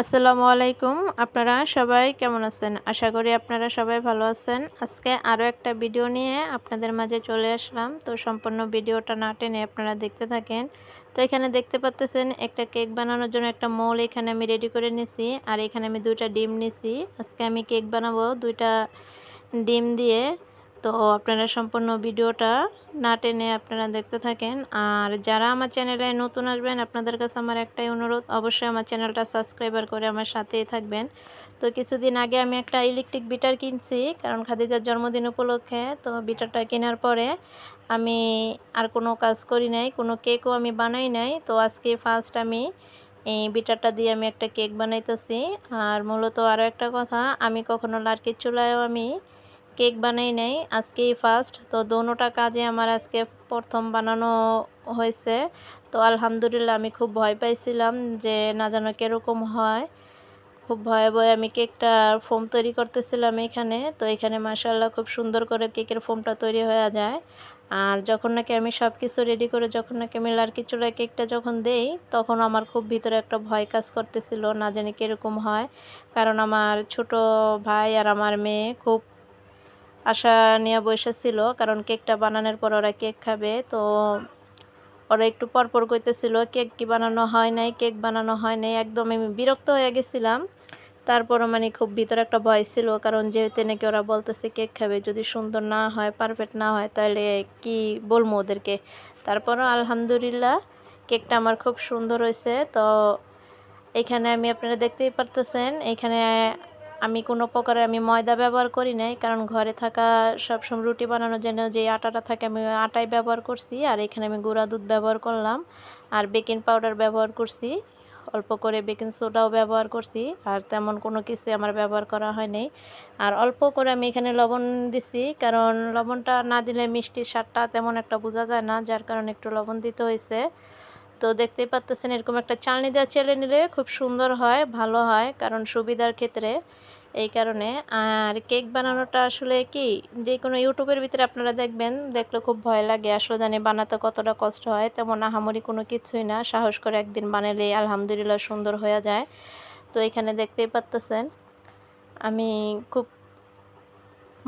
আসসালামু আলাইকুম। আপনারা সবাই কেমন আছেন? আশা করি আপনারা সবাই ভালো আছেন। আজকে আরও একটা ভিডিও নিয়ে আপনাদের মাঝে চলে আসলাম। তো সম্পূর্ণ ভিডিওটা না টেনে আপনারা দেখতে থাকেন। তো এখানে দেখতে পাচ্তেছেন, একটা কেক বানানোর জন্য একটা মোল এখানে আমি রেডি করে নিছি। আর এখানে আমি দুইটা ডিম নিছি। আজকে আমি কেক বানাবো দুইটা ডিম দিয়ে। তো আপনারা সম্পূর্ণ ভিডিওটা না টেনে আপনারা দেখতে থাকেন। আর যারা আমার চ্যানেলে নতুন আসবেন, আপনাদের কাছে আমার একটাই অনুরোধ, অবশ্যই আমার চ্যানেলটা সাবস্ক্রাইবার করে আমার সাথেই থাকবেন। তো কিছুদিন আগে আমি একটা ইলেকট্রিক বিটার কিনছি, কারণ খাদিজার জন্মদিন উপলক্ষে। তো বিটারটা কেনার পরে আমি আর কোনো কাজ করি নাই, কোনো কেকও আমি বানাই নাই। তো আজকে ফার্স্ট আমি এই বিটারটা দিয়ে আমি একটা কেক বানাইতেছি। আর মূলত আরও একটা কথা, আমি কখনো লার্কির চুলায়ও আমি কেক বানাই নাই, আজকেই ফার্স্ট তো দোনোটা কাজে আমার আজকে প্রথম বানানো হয়েছে। তো আলহামদুলিল্লাহ আমি খুব ভয় পাইছিলাম যে না যেন কীরকম হয়। খুব ভয়ে ভয়ে আমি কেকটা ফোম তৈরি করতেছিলাম এখানে। তো এখানে মাসাল্লাহ খুব সুন্দর করে কেকের ফোমটা তৈরি হয়ে যায়। আর যখন নাকি আমি সব কিছু রেডি করে, যখন নাকি আমি লার্কি চুলায় কেকটা যখন দেই, তখন আমার খুব ভিতরে একটা ভয় কাজ করতেছিল না জানি কীরকম হয়। কারণ আমার ছোট ভাই আর আমার মেয়ে খুব আশা নিয়ে বসেছিল কারণ কেকটা বানানোর পর ওরা কেক খাবে। তো ওরা একটু পরপর করতেছিল কেক কি বানানো হয় নাই? কেক বানানো হয় নাই? একদম আমি বিরক্ত হয়ে গেছিলাম। তারপরও মানে খুব ভিতরে একটা ভয় ছিল, কারণ যেহেতু নাকি ওরা বলতেছে কেক খাবে, যদি সুন্দর না হয়, পারফেক্ট না হয়, তাহলে কি বলব ওদেরকে? তারপরও আলহামদুলিল্লাহ, কেকটা আমার খুব সুন্দর হয়েছে। তো এখানে আমি আপনারা দেখতেই পারতেছেন, এখানে আমি কোনো প্রকারে আমি ময়দা ব্যবহার করি নাই, কারণ ঘরে থাকা সবসময় রুটি বানানোর জন্য যে আটাটা থাকে আমি আটাই ব্যবহার করছি, আর এখানে আমি গুঁড়া দুধ ব্যবহার করলাম, আর বেকিং পাউডার ব্যবহার করছি, অল্প করে বেকিং সোডাও ব্যবহার করছি, আর তেমন কোনো কিছু আমার ব্যবহার করা হয়নি আর অল্প করে আমি এখানে লবণ দিছি, কারণ লবণটা না দিলে মিষ্টির স্বাদটা তেমন একটা বোঝা যায় না, যার কারণে একটু লবণ দিতে হয়েছে। তো দেখতেই পাচ্তেছেন এরকম একটা চালনি দেওয়া চেলে নিলে খুব সুন্দর হয়, ভালো হয়, কারণ সুবিধার ক্ষেত্রে। এই কারণে। আর কেক বানানোটা আসলে কি যে কোনো ইউটিউবের ভিতরে আপনারা দেখবেন, দেখলে খুব ভয় লাগে আসলে জানি বানাতে কতটা কষ্ট হয়, তেমন আহামরি কোনো কিছুই না, সাহস করে একদিন বানালে আলহামদুলিল্লাহ সুন্দর হয়ে যায়। তো এখানে দেখতেই পারতেছেন, আমি খুব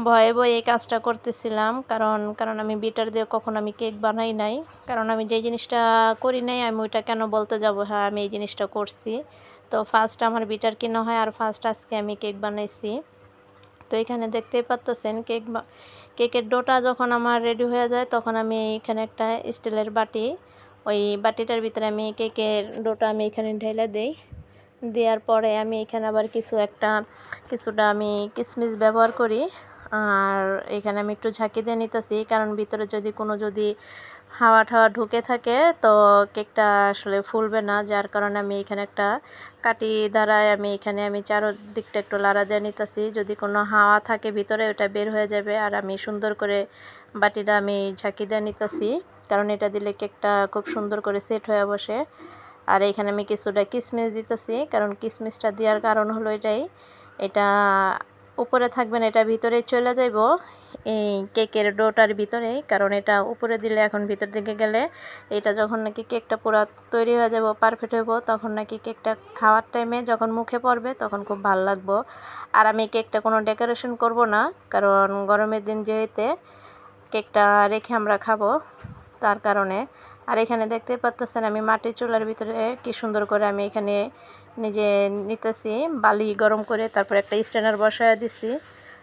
ভয়ে ভয়ে এই কাজটা করতেছিলাম, কারণ কারণ আমি বিটার দিয়ে কখন আমি কেক বানাই নাই। কারণ আমি যে জিনিসটা করি নাই, আমি ওইটা কেন বলতে যাব? হ্যাঁ আমি এই জিনিসটা করছি। তো ফার্স্ট আমার বিটার কেনা হয় আর ফার্স্ট আজকে আমি কেক বানাইছি। তো এখানে দেখতেই পাচ্তেছেন কেক কেকের ডোটা যখন আমার রেডি হয়ে যায়, তখন আমি এখানে একটা স্টিলের বাটি, ওই বাটিটার ভিতরে আমি কেকের ডোটা আমি এখানে ঢেলে দিই। দেওয়ার পরে আমি এখানে আবার কিছু একটা, কিছুটা আমি কিসমিস ব্যবহার করি। আর এখানে আমি একটু ঝাঁকি দিয়ে নিতেছি, কারণ ভিতরে যদি কোনো যদি হাওয়া ঠাওয়া ঢুকে থাকে, তো কেকটা আসলে ফুলবে না। যার কারণে আমি এখানে একটা কাটি দ্বারায় আমি এখানে আমি চারোদিকটা একটু লাড়া দিয়ে নিতেছি। যদি কোনো হাওয়া থাকে ভিতরে, ওটা বের হয়ে যাবে। আর আমি সুন্দর করে বাটিটা আমি ঝাঁকি দিয়ে নিতেছি, কারণ এটা দিলে কেকটা খুব সুন্দর করে সেট হয়ে বসে। আর এখানে আমি কিছুটা কিসমিস দিতেছি, কারণ কিসমিসটা দেওয়ার কারণ হলো এটাই। এটা উপরে থাকবেন, এটা ভিতরে চলে যাইব। এই কেকের ডোটার ভিতরে, কারণ এটা উপরে দিলে এখন ভিতর দিকে গেলে এটা যখন নাকি কেকটা পুরো তৈরি হয়ে যাব পারফেক্ট হইব, তখন নাকি কেকটা খাওয়ার টাইমে যখন মুখে পড়বে তখন খুব ভালো লাগবো। আর আমি কেকটা কোনো ডেকোরেশন করব না, কারণ গরমের দিন যেহেতু কেকটা রেখে আমরা খাব, তার কারণে। আর এখানে দেখতে পাচ্তেছেন আমি মাটির চুলার ভিতরে কি সুন্দর করে আমি এখানে নিজে নিতেছি, বালি গরম করে তারপর একটা স্ট্যান্ডার বসায় দিছি।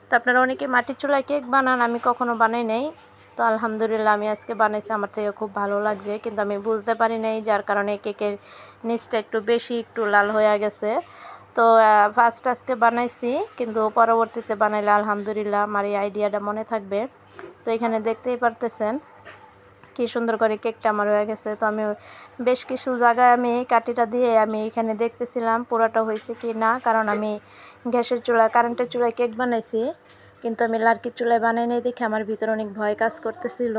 তো আপনারা অনেকে মাটির চুলায় কেক বানান, আমি কখনো বানাই নাই। তো আলহামদুলিল্লাহ আমি আজকে বানাইছি, আমার থেকে খুব ভালো লাগছে। কিন্তু আমি বুঝতে পারি নাই, যার কারণে কেকের নিচটা একটু বেশি, একটু লাল হয়ে গেছে। তো ফার্স্ট আজকে বানাইছি, কিন্তু পরবর্তীতে বানাইলে আলহামদুলিল্লাহ আমার এই আইডিয়াটা মনে থাকবে। তো এখানে দেখতেই পারতেছেন কি সুন্দর করে কেকটা আমার হয়ে গেছে। তো আমি বেশ কিছু জায়গায় আমি কাটিটা দিয়ে আমি এখানে দেখতেছিলাম পুরোটা হয়েছে কি না। কারণ আমি গ্যাসের চুলায়, কারেন্টের চুলায় কেক বানাইছি। কিন্তু আমি লার্কির চুলায় বানাই নাই দেখে আমার ভিতরে অনেক ভয় কাজ করতেছিল।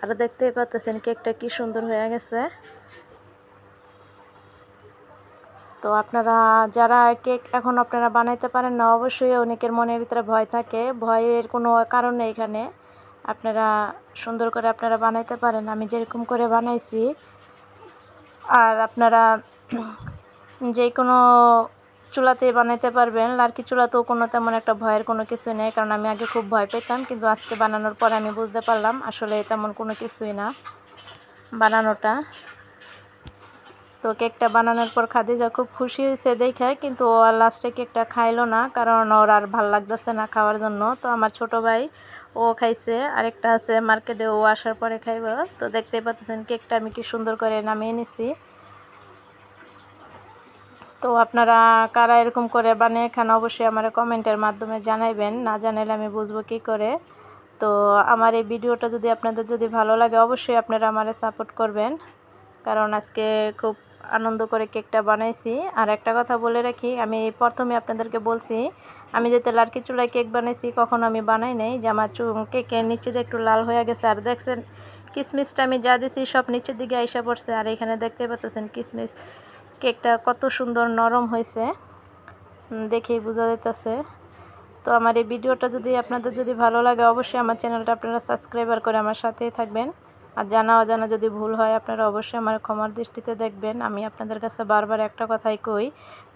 আর দেখতেই পাচ্তেছেন কেকটা কি সুন্দর হয়ে গেছে। তো আপনারা যারা কেক এখন আপনারা বানাইতে পারেন না, অবশ্যই অনেকের মনের ভিতরে ভয় থাকে। ভয়ের কোনো কারণ নেই এখানে। আপনারা সুন্দর করে আপনারা বানাইতে পারেন। আমি যেরকম করে বানাইছি, আর আপনারা যে কোনো চুলাতেই বানাইতে পারবেন। লার্কি চুলাতেও কোনো তেমন একটা ভয়ের কোনো কিছু নেই, কারণ আমি আগে খুব ভয় পেতাম, কিন্তু আজকে বানানোর পরে আমি বুঝতে পারলাম, আসলে তেমন কোনো কিছুই না বানানোটা। তো কেকটা বানানোর পর খাদিজা খুব খুশি হয়েছে দেখে, কিন্তু ও আর লাস্টে কেকটা খাইলো না, কারণ ওর আর ভালো লাগতেছে না খাওয়ার জন্য। তো আমার ছোট ভাই ও খাইছে, আরেকটা আছে মার্কেটে ও আসার পরে খাইব। তো দেখতেই পাচ্ছেন কেকটা আমি কি সুন্দর করে নামিয়ে নিছি। তো আপনারা কারা এরকম করে বানিয়ে খান অবশ্যই আমার কমেন্টের মাধ্যমে জানাইবেন। না জানাইলে আমি বুঝব কী করে। তো আমার এই ভিডিওটা যদি আপনাদের যদি ভালো লাগে, অবশ্যই আপনারা আমারে সাপোর্ট করবেন। কারণ আজকে খুব আনন্দ করে কেকটা বানাইছি। আর একটা কথা বলে রাখি, আমি প্রথমে আপনাদেরকে বলছি, আমি যেতে লার্কি চুলায় কেক বানাইছি কখনো আমি বানাই নাই, যে আমার কেকের নিচে একটু লাল হয়ে গেছে। আর দেখছেন, কিসমিসটা আমি যা দিছি সব নিচের দিকে আইসা পড়ছে। আর এখানে দেখতে পাচ্ছেন কিসমিস কেকটা কত সুন্দর নরম হয়েছে দেখেই বোঝা যেতেছে তো আমার এই ভিডিওটা যদি আপনাদের যদি ভালো লাগে, অবশ্যই আমার চ্যানেলটা আপনারা সাবস্ক্রাইবার করে আমার সাথেই থাকবেন। আর জানা অজানা যদি ভুল হয়, আপনারা অবশ্যই আমার ক্ষমার দৃষ্টিতে দেখবেন। আমি আপনাদের কাছে বারবার একটা কথাই কই,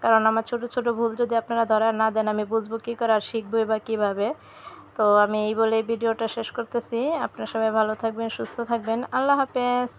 কারণ আমার ছোট ছোট ভুল যদি আপনারা ধরা না দেন, আমি বুঝব কী করে আর শিখবই বা কীভাবে। তো আমি এই বলে ভিডিওটা শেষ করতেছি। আপনারা সবাই ভালো থাকবেন, সুস্থ থাকবেন। আল্লাহ হাফেজ।